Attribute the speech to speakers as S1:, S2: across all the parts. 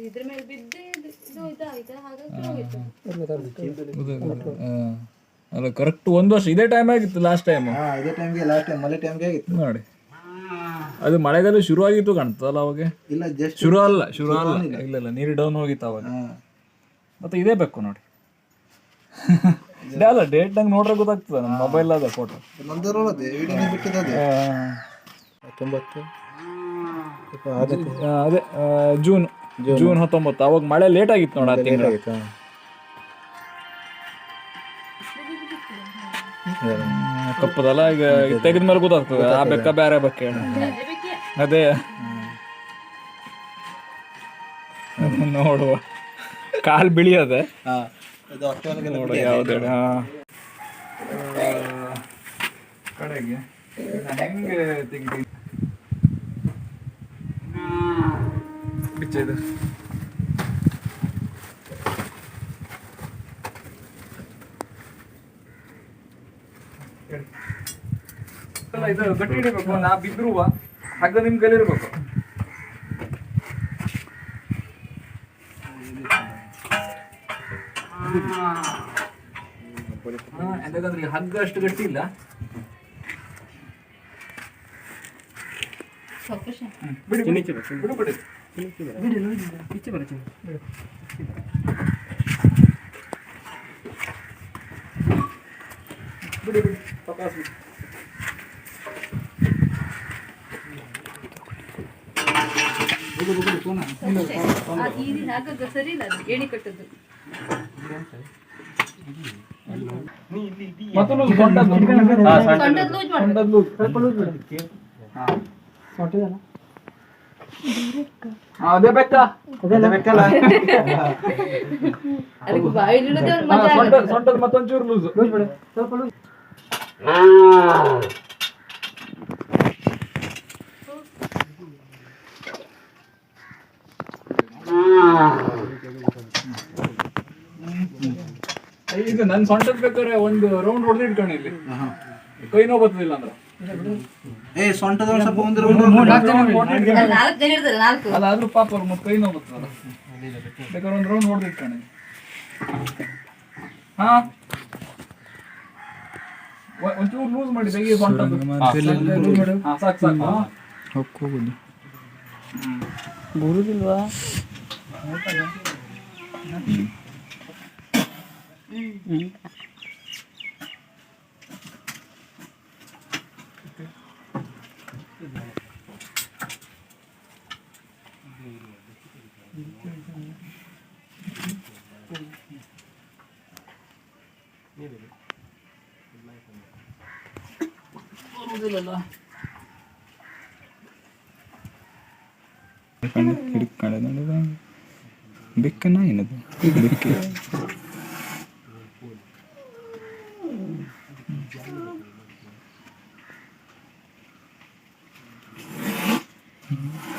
S1: ಇದ್ರ ಮೇಲೆ ಬಿದ್ದೆ ಇದು- ಇದು ಹಾಗಾಗಿ ಹೋಗಿತ್ತು.
S2: ಅಲ್ಲ ಕರೆಕ್ಟ್ ಒಂದು ವರ್ಷ ಇದೇ ಟೈಮ್ ಆಗಿತ್ತು ಲಾಸ್ಟ್ ಟೈಮ್
S3: ಹಾ ಇದೇ ಟೈಮ್ಗೆ ಲಾಸ್ಟ್ ಟೈಮ್ ಮಳೆ ಟೈಮ್ಗೆ ಆಗಿತ್ತು.
S2: ನೋಡಿ. ಅದು ಮಳೆಗಾಲ ಶುರು ಆಗಿತ್ತು ಕಾಣ್ತದಲ್ಲ ಅವಾಗ?
S3: ಇಲ್ಲ ಜಸ್ಟ್
S2: ಶುರು ಅಲ್ಲ ಶುರು ಅಲ್ಲ ಇಲ್ಲ ಇಲ್ಲ ನೀರು ಡೌನ್ ಹೋಗಿತ್ತು ಅವಾಗ. ಮತ್ತೆ ಇದೇ ಬೇಕು ನೋಡಿ. ಇದೇ ಅಲ್ಲ ಡೇಟ್ ನಂಗೆ ನೋಡ್ರೆ ಗೊತ್ತಾಗ್ತದೆ ನಮ್ಮ ಮೊಬೈಲ್ ಅದ ಫೋಟೋ
S3: ಇಪ್ಪ
S2: ಅದೇ ಜೂನ್ ಜೂನ್ ಹತ್ತೊಂಬತ್ತು. ಅವಾಗ ಮಳೆ ಲೇಟ್ ಆಗಿತ್ತು ನೋಡ ತಿಂಗಳ. ಕಪ್ಪದಲ್ಲ ಈಗ ತೆಗೆದ ಮೇಲೆ ಗೊತ್ತಾಗ್ತದೆ. ಆ ಬೆಕ್ಕ ಬೇರೆ ಬೆಕ್ಕ ಅದೇ. ನೋಡುವ. ಕಾಲ್ ಬಿಳಿ ಅದ
S3: ಹಾ ಇದು ಅಷ್ಟೊಳಗೆ
S2: ನೋಡು ಯಾವ್ದು ಕಡೆಗೆ ಹೆಂಗೆ ತೆಗಿತೀನಿ ಅಲ್ಲ ಇದು ಗಟ್ಟಿ ಹಿಡಿಬೇಕು ನಾ ಬಿದ್ರುವ ಹಗ್ಗ ನಿಮ್ ಕೈಲಿ ಇರ್ಬೇಕು. ಹಾ, ಯಾಕಂದ್ರೆ ಈ ಹಗ್ಗ ಅಷ್ಟು ಗಟ್ಟಿ ಇಲ್ಲ. ಹ್ಮ್, ಬಿಡಿ ಬಿಡಿ ಬಿಡು ಬಿಡಿ ಬಿಡಿ ಬಿಡಿ ಪಕಾಸ್ ಬಿಡಿ
S1: ಆ ಈರಿನ ಹಾಕಕ್ಕೆ ಸರಿ ಇಲ್ಲ ಅದು ಏಣಿ ಕಟ್ಟದ್ದು
S2: ಮತ್ತೊಂದು ಸೊಂಟದ್ದು.
S1: ಸೊಂಟದ್ ಲೂಸ್ ಮಾಡ್ಬೇಕು
S2: ಸೊಂಟದ್ದು. ಹಾ, ಅದೇ ಬೆಕ್ಕ
S1: ಅದಕ್ಕೆ ಬಾಯಿ ಇಳಿದ್ರೆ
S2: ಹಾ,
S1: ಮಜಾ
S2: ಸೊಂಟ
S1: ಆಗುತ್ತೆ.
S2: ಸೊಂಟದ ಮತ್ತೊಂಚೂರು ಲೂಸ್ ಇದು ನನ್ ಸೊಂಟದ ಬೇಕಾದ್ರೆ ಒಂದು ರೌಂಡ್ ಹೊಡೆದು ಇಟ್ಕೊಂಡು ಇಲ್ಲಿ. ಕೈ ನೋವು ಬರ್ತದಿಲ್ಲ ಅಂದ್ರೆ.
S3: ಏ ಸೊಂಟದ ಸ್ವಲ್ಪ ಮುಂದೆ
S2: ನಾಲ್ಕು ಜನ ಅದಾದ್ರೂ ಪಾಪ ಅವ್ರ ಮತ್ತೆ ಕೈ ನೋವು ಬರ್ತದಲ್ಲ ಬೇಕಾದ್ರೆ ಒಂದು ರೌಂಡ್ ಹೊಡೆದು ಇಟ್ಕೊಂಡು ಹಾ? ಒಂಚೂರು ಲೂಸ್ ಮಾಡಿ ತೆಗಿ ಸೊಂಟ ಸಾಕು ಸಾಕು. കിടക്കണതാണ് ബെക്കന എന്നത് ബെക്ക Mm-hmm.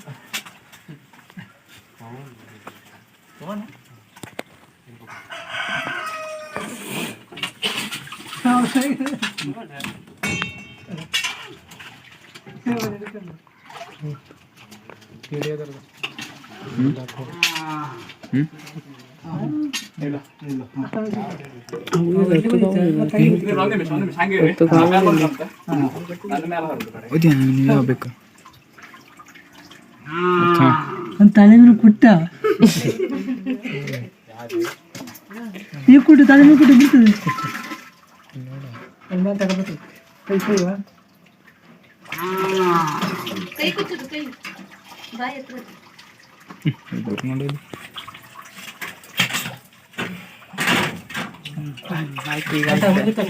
S2: ಹಾ. ಬರುವುದಿಲ್ಲಲ್ಲ
S4: ಬೆಕ್ಕನ ಏನದು ಬೆಕ್ಕೆ
S2: ಇದು ಒಂದು ನಿಮಿಷ, ಒಂದು ನಿಮಿಷ, ಹಂಗೆ ಇರಿ. ಆಮೇಲೆ ಬರ್ತಂತೆ. ನನ್ನ ಮೇಲೆ ಹರಡು ಕಡೆ.
S4: ಓದ್ಯಾ ನೀವು ಬೇಕು
S5: ಒಂದು ತಲೆ ಮೇಲೆ ಕುಟ್ಟ ಈ ಕುಟ್ಟು ತಲೆ ಮೇಲೆ ಕುಟ್ಟು ಬಿಡ್ತದೆ ಕೈ ಕೈವಾ?
S1: ಕೈ ಕುಚ್ಚದು ಕೈ ಬಾಯಿ ಹತ್ರ
S4: ನೋಡಿ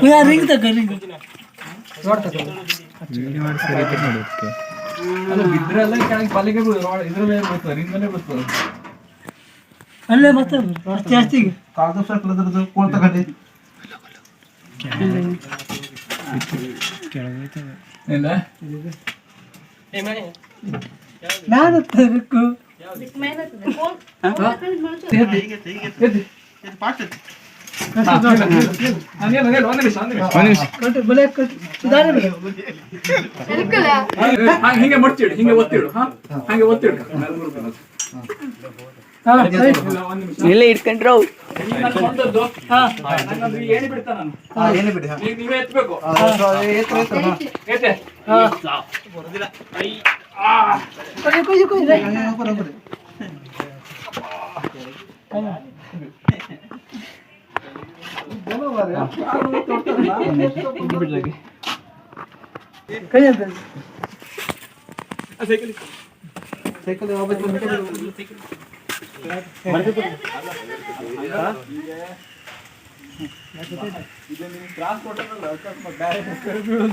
S5: ಉಯ್ಯ, ರಿಂಗ್ ತಕ ರಿಂಗ್
S4: ವಿಡಿಯೋ ಮಾಡಿ ಸರಿ ಐತೆ ನೋಡಿ ಅದಕ್ಕೆ
S2: ಅಲ್ಲ ಬಿದ್ರೆ ಎಲ್ಲ ಕೆಳಗೆ ಪಾಲಿಗೆ ಬೀಳೋದು. ಇದ್ರಲ್ಲೇ ಬರ್ತದೆ ರಿಂಗ್ ಮೇಲೆ ಬರ್ತದೆ
S5: ಅಲ್ಲೇ ಮತ್ತೆ ಜಾಸ್ತಿ ಜಾಸ್ತಿಗೆ
S3: ಕೋಲ್ ತಗೊಂಡು.
S4: ಕೆಳಗೈತದೆ
S2: ಇಲ್ಲ?
S5: ನಾನು
S1: ಮೇಲೆ ಹಾಕೊಂಡು
S2: ಹಿಂಗೆ ಮುಡ್ಚಿಡು ಹಿಂಗೆ ಒತ್ತಿಡು ಹಾಗೆ ಒತ್ತಿಡು. ಇಲ್ಲ,
S4: ಇಟ್ಕೊಂಡ್ರು
S2: ನಾನು ಏಣಿ ಬಿಡ್ತಾ
S3: ಏನೇ ಬಿಡಿ ಹಾ
S2: ಈಗ ನೀವೇ ಎತ್ಬೇಕು
S3: ಆ, ಸೊ, ಎತ್ತರ ಎತ್ತರ ಹಾ
S2: ಏತೆ
S5: ಕೊಯ್ಯು, ಕೊಯ್ಯು, ಕೊಯ್ಯು.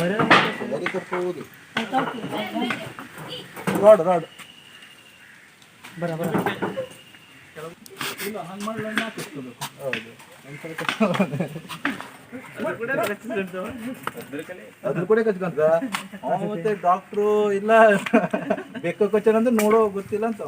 S5: ಲೇ.
S3: ಅಯ್ಯೋ, ಬರ, ಬರ. ಹೌದು. ಅದ್ರ ಕೂಡ ಕಚ್ಕೊಂತ ಅವ ಮತ್ತೆ ಡಾಕ್ಟ್ರು ಇಲ್ಲ. ಬೆಕ್ಕ ಕೊಚ್ಚನ ಅಂದ್ರೆ ನೋಡೋ ಗೊತ್ತಿಲ್ಲ ಅಂತ.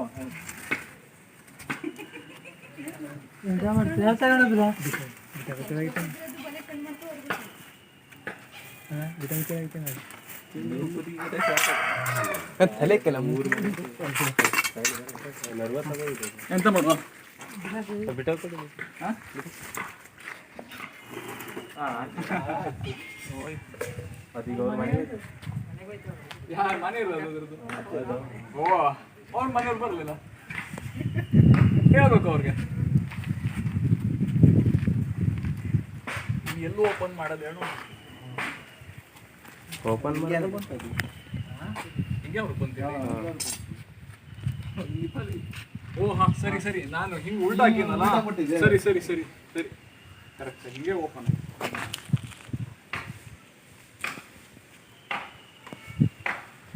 S5: ಎಂತ ಮಾಡ್ತೀಯ?
S2: ಎಂತ ಮಾಡುವ ಯಾರ ಮನೆ ಇರೋದು ಅದ್ರದ್ದು? ಓ ಅವ್ರ ಮನೆಯವ್ರು ಬರಲಿಲ್ಲ ಹೇಳ್ಬೇಕು ಅವ್ರಿಗೆ ಎಲ್ಲೂ ಓಪನ್ ಮಾಡೋದು ಹೇಳು
S3: ಓಪನ್
S2: ಹಿಂಗೆ ಅವ್ರು ಓ ಹಾ ಸರಿ ಸರಿ. ನಾನು ಹಿಂಗೆ ಉಲ್ಟಾ ಹಾಕಿನಲ್ಲ ಸರಿ ಸರಿ ಸರಿ ಸರಿ. ಕರೆಕ್ಟ್ ಹಿಂಗೆ ಓಪನ್